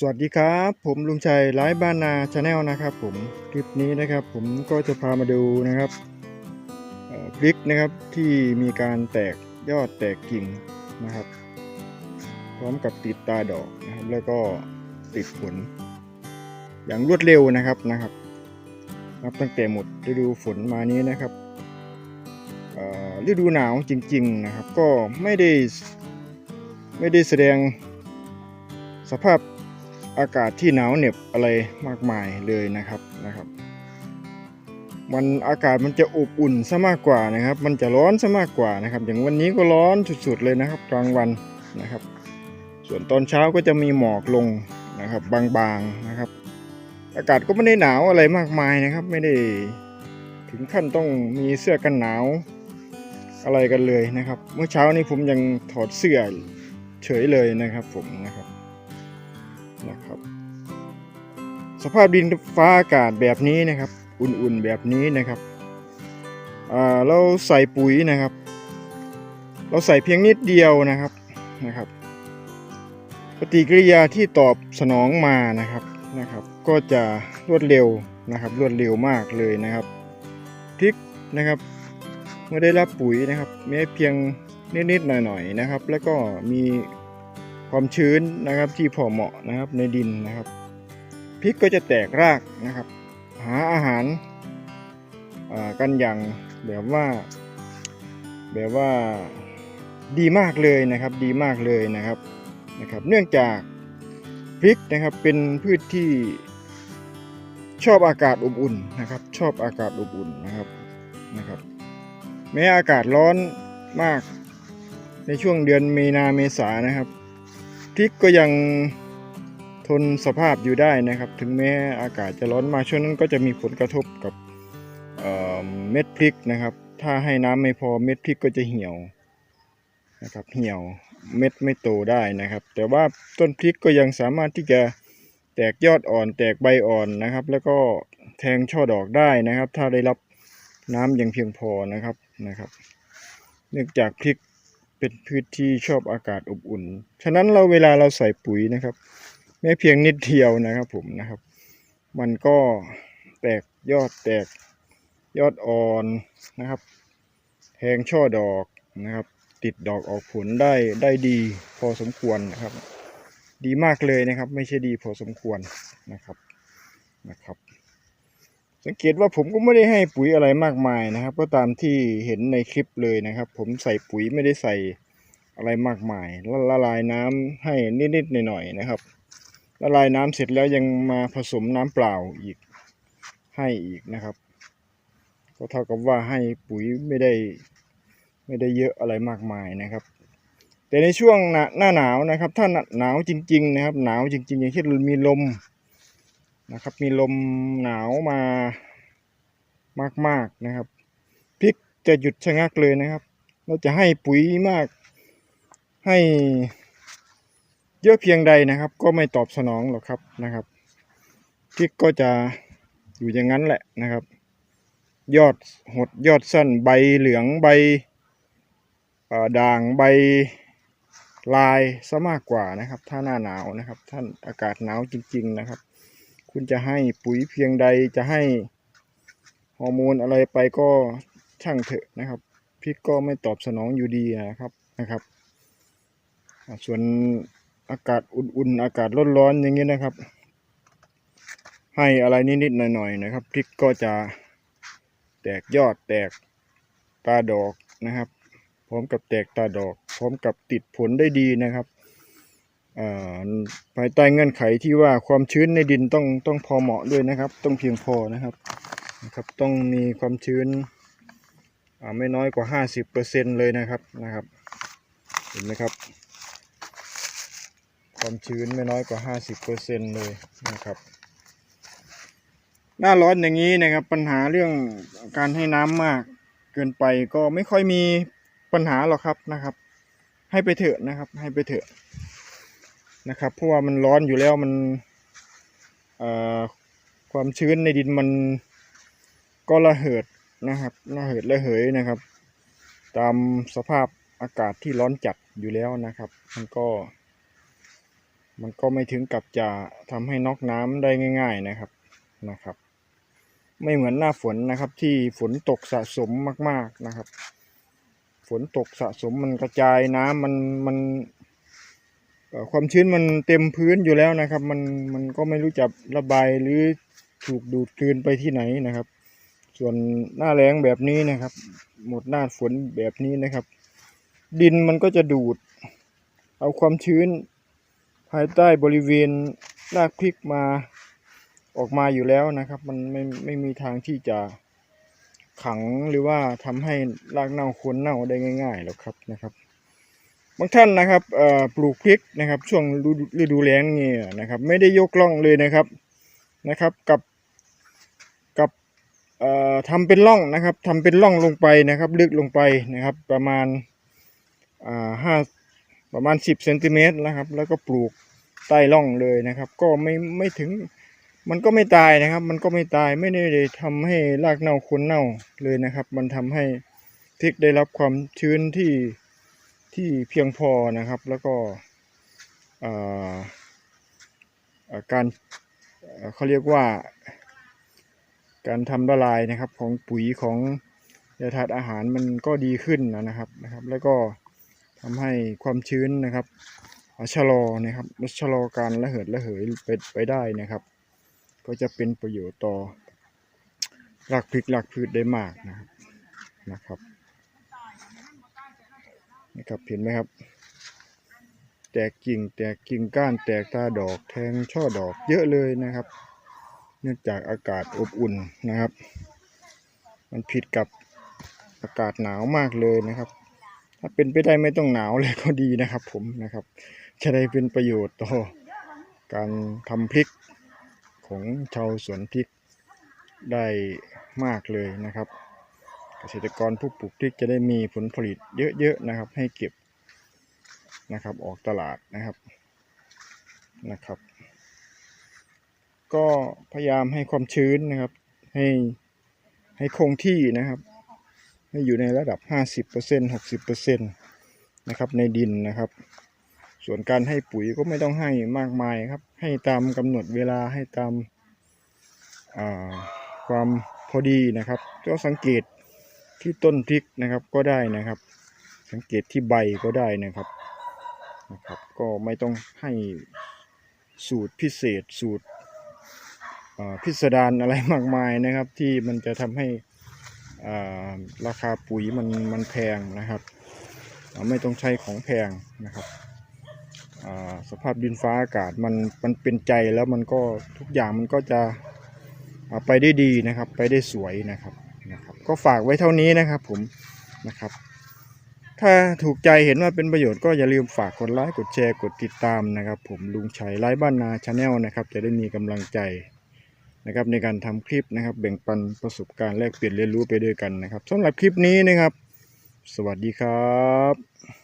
สวัสดีครับ ผมลุงชัยไลฟ์บ้านนาชาแนลนะครับ ผมคลิปนี้นะครับ ผมก็จะพามาดูนะครับพริกนะครับที่มีการแตกยอดแตกกิ่งนะครับ พร้อมกับติดตาดอกนะครับ แล้วก็ติดผล อย่างรวดเร็วนะครับนะครับ นับตั้งแต่หมดฤดูฝนมานี้นะครับฤดูหนาวจริง ๆนะครับ ก็ไม่ได้ไม่ได้แสดงสภาพ อากาศที่หนาวเหน็บอะไรมากมายเลยนะครับนะครับ มันอากาศมันจะอบอุ่นซะมากกว่านะครับ มันจะร้อนซะมากกว่านะครับ อย่างวันนี้ก็ร้อนสุดๆเลยนะครับกลางวันนะครับ ส่วนตอนเช้าก็จะมีหมอกลงนะครับ บางๆนะครับ อากาศก็ไม่ได้หนาวอะไรมากมายนะครับ ไม่ได้ถึงขั้นต้องมีเสื้อกันหนาวอะไรกันเลยนะครับ เมื่อเช้านี้ผมยังถอดเสื้อเฉยเลยนะครับผมนะครับ นะครับ สภาพดินฟ้าอากาศแบบนี้นะครับ อุ่นๆแบบนี้นะครับเราใส่ปุ๋ยนะครับ เราใส่เพียงนิดเดียวนะครับนะครับปฏิกิริยาที่ตอบสนองมานะครับนะครับ ก็จะรวดเร็วนะครับ รวดเร็วมากเลยนะครับพริกนะครับเมื่อได้รับปุ๋ยนะครับแม้เพียงนิดๆหน่อยๆนะครับ แล้วก็มี ความชื้นนะครับที่พอเหมาะนะครับในดินนะครับพริกก็จะแตกรากนะครับ หาอาหารกันอย่างแบบว่าแบบว่าดีมากเลยนะครับดีมากเลยนะครับนะครับ เนื่องจากพริกนะครับเป็นพืชที่ชอบอากาศอบอุ่นนะครับ ชอบอากาศอบอุ่นนะครับนะครับ แม้อากาศร้อนมากในช่วงเดือนมีนาเมษานะครับ พริกก็ยังทนสภาพอยู่ได้นะครับ ถึงแม้อากาศจะร้อนมาช่วงนั้นก็จะมีผลกระทบกับเเม็ดพริกนะครับ ถ้าให้น้ำไม่พอเม็ดพริกก็จะเหี่ยวนะครับ เหี่ยวเม็ดไม่โตได้นะครับ แต่ว่าต้นพริกก็ยังสามารถที่จะแตกยอดอ่อนแตกใบอ่อนนะครับ แล้วก็แทงช่อดอกได้นะครับ ถ้าได้รับน้ำอย่างเพียงพอนะครับนะครับ เนื่องจากพริก เป็นพืชที่ชอบอากาศอบอุ่น ฉะนั้นเราเวลาเราใส่ปุ๋ยนะครับ แม้เพียงนิดเดียวนะครับผมนะครับ มันก็แตกยอดแตกยอดอ่อนนะครับแทงช่อดอกนะครับ ติดดอกออกผลได้ได้ดีพอสมควรนะครับ ดีมากเลยนะครับ ไม่ใช่ดีพอสมควรนะครับนะครับ สังเกตว่าผมก็ไม่ได้ให้ปุ๋ยอะไรมากมายนะครับ ก็ตามที่เห็นในคลิปเลยนะครับ ผมใส่ปุ๋ยไม่ได้ใส่อะไรมากมายละละลายน้ำให้นิดๆหน่อยๆนะครับ ละลายน้ำเสร็จแล้วยังมาผสมน้ำเปล่าอีกให้อีกนะครับ ก็เท่ากับว่าให้ปุ๋ยไม่ได้ไม่ได้เยอะอะไรมากมายนะครับ แต่ในช่วงหน้าหน้าหนาวนะครับ ถ้าหนาวจริง ๆ นะครับ หนาวจริงๆ อย่างเช่นมีลม นะครับ มีลมหนาวมามากๆนะครับพริกจะหยุดชะงักเลยนะครับ เราจะให้ปุ๋ยมาก ให้เยอะเพียงใดนะครับ ก็ไม่ตอบสนองหรอกครับนะครับพริกก็จะอยู่อย่างนั้นแหละนะครับ ยอดหดยอดสั้นใบเหลืองใบด่างใบลายซะมากกว่านะครับ ถ้าหน้าหนาวนะครับ ท่านอากาศหนาวจริง ๆ นะครับ คุณจะให้ปุ๋ยเพียงใดจะให้ฮอร์โมนอะไรไปก็ช่างเถอะนะครับพริกก็ไม่ตอบสนองอยู่ดีนะครับนะครับ ส่วนอากาศอุ่นๆอากาศร้อนๆอย่างนี้นะครับ ให้อะไรนิดๆหน่อยๆนะครับพริกก็จะแตกยอดแตกตาดอกนะครับ พร้อมกับแตกตาดอก พร้อมกับติดผลได้ดีนะครับ ภายใต้เงื่อนไขที่ว่าความชื้นในดินต้องต้องพอเหมาะด้วยนะครับ ต้องเพียงพอนะครับนะครับ ต้องมีความชื้นไม่น้อยกว่า 50%เลยนะครับนะครับ เห็นไหมครับ ความชื้นไม่น้อยกว่า 50%เลยนะครับหน้าร้อนอย่างนี้นะครับปัญหาเรื่องการให้น้ำมากเกินไปก็ไม่ค่อยมีปัญหาหรอกครับนะครับ ให้ไปเถอะนะครับ ให้ไปเถอะ นะครับ เพราะว่ามันร้อนอยู่แล้วมันความชื้นในดินมันก็ระเหิดนะครับระเหิดระเหยนะครับ ตามสภาพอากาศที่ร้อนจัดอยู่แล้วนะครับ มันก็ มันก็ไม่ถึงกับจะทำให้นอกน้ำได้ง่าย ๆนะครับนะครับ ไม่เหมือนหน้าฝนนะครับ ที่ฝนตกสะสมมาก ๆนะครับ ฝนตกสะสมมันกระจายน้ำมันมัน ความชื้นมันเต็มพื้นอยู่แล้วนะครับ มันมันก็ไม่รู้จะระบายหรือถูกดูดกลืนไปที่ไหนนะครับ ส่วนหน้าแล้งแบบนี้นะครับ หมดหน้าฝนแบบนี้นะครับ ดินมันก็จะดูด เอาความชื้น ภายใต้บริเวณรากพริกมาออกมาอยู่แล้วนะครับ มันไม่ไม่มีทางที่จะขังหรือว่าทำให้รากเน่าคนเน่าได้ง่ายๆหรอกครับนะครับ บางท่านนะครับปลูกพริกนะครับ ช่วงฤดูแล้งนี่นะครับ ไม่ได้ยกล่องเลยนะครับนะครับ กับกับเอ่อทำเป็นร่องนะครับทำเป็นร่องลงไปนะครับ ลึกลงไปนะครับ ประมาณอ่าห้าประมาณ 10เซนติเมตรนะครับ แล้วก็ปลูกใต้ร่องเลยนะครับ ก็ไม่ไม่ถึงมันก็ไม่ตายนะครับ มันก็ไม่ตายไม่ได้ทำให้รากเน่าคนเน่าเลยนะครับ มันทำให้พริกได้รับความชื้นที่ ที่เพียงพอนะครับ แล้วก็การเขาเรียกว่า การทำละลายนะครับของปุ๋ยของยาธาตุอาหารมันก็ดีขึ้นนะครับนะครับ แล้วก็ทำให้ความชื้นนะครับชะลอนะครับชะลอการระเหิดระเหยไปไปได้นะครับ ก็จะเป็นประโยชน์ต่อรากพริกรากพืชได้มากนะครับนะครับ นะครับเห็นไหมครับ แตกกิ่งแตกกิ่งก้านแตกตาดอกแทงช่อดอกเยอะเลยนะครับ เนื่องจากอากาศอบอุ่นนะครับ มันผิดกับอากาศหนาวมากเลยนะครับ ถ้าเป็นไปได้ไม่ต้องหนาวเลยก็ดีนะครับ ผมนะครับ จะได้เป็นประโยชน์ต่อการทำพริกของชาวสวนพริกได้มากเลยนะครับ ษตรกรผู้ปลูกพริกจะได้มีผลผลิตเยอะๆนะครับ ให้เก็บนะครับออกตลาดนะครับนะครับ ก็พยายามให้ความชื้นนะครับ ให้ให้คงที่นะครับ ให้อยู่ในระดับ 50% 60%นะครับในดินนะครับ ส่วนการให้ปุ๋ยก็ไม่ต้องให้มากมายครับ ให้ตามกำหนดเวลาให้ตามความพอดีนะครับก็สังเกต ที่ต้นพริกนะครับก็ได้นะครับ สังเกตที่ใบก็ได้นะครับนะครับ ก็ไม่ต้องให้สูตรพิเศษสูตรพิสดารอะไรมากมายนะครับ ที่มันจะทำให้ราคาปุ๋ยมันมันแพงนะครับ ไม่ต้องใช้ของแพงนะครับสภาพดินฟ้าอากาศมันมันเป็นใจแล้วมันก็ทุกอย่างมันก็จะไปได้ดีนะครับ ไปได้สวยนะครับ ก็ฝากไว้เท่านี้นะครับผมนะครับ ถ้าถูกใจเห็นว่าเป็นประโยชน์ก็อย่าลืมฝากกดไลค์กดแชร์กดติดตามนะครับ ผมลุงชัยไลฟ์บ้านนาชาแนลนะครับ จะได้มีกำลังใจนะครับในการทำคลิปนะครับ แบ่งปันประสบการณ์แลกเปลี่ยนเรียนรู้ไปด้วยกันนะครับสำหรับคลิปนี้นะครับ สวัสดีครับ